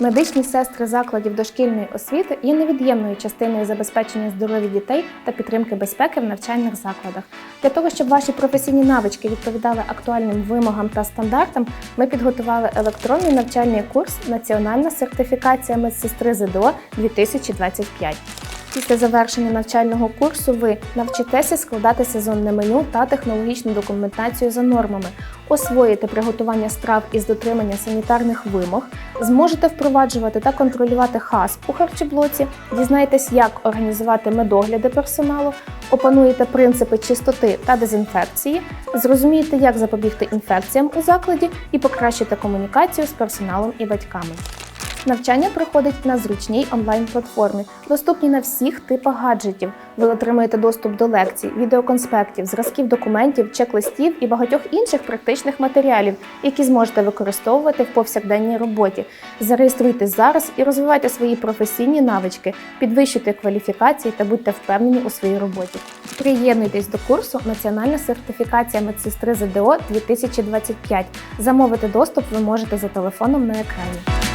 Медичні сестри закладів дошкільної освіти є невід'ємною частиною забезпечення здоров'я дітей та підтримки безпеки в навчальних закладах. Для того, щоб ваші професійні навички відповідали актуальним вимогам та стандартам, ми підготували електронний навчальний курс Національна сертифікація медсестри ЗДО 2025. Після завершення навчального курсу ви навчитеся складати сезонне меню та технологічну документацію за нормами, освоїте приготування страв із дотримання санітарних вимог, зможете впроваджувати та контролювати хас у харчоблоці, дізнаєтесь, як організувати медогляди персоналу, опануєте принципи чистоти та дезінфекції, зрозумієте, як запобігти інфекціям у закладі і покращите комунікацію з персоналом і батьками. Навчання проходить на зручній онлайн-платформі, доступній на всіх типах гаджетів. Ви отримуєте доступ до лекцій, відеоконспектів, зразків документів, чек-листів і багатьох інших практичних матеріалів, які зможете використовувати в повсякденній роботі. Зареєструйтесь зараз і розвивайте свої професійні навички, підвищуйте кваліфікації та будьте впевнені у своїй роботі. Приєднуйтесь до курсу Національна сертифікація медсестри ЗДО 2025. Замовити доступ ви можете за телефоном на екрані.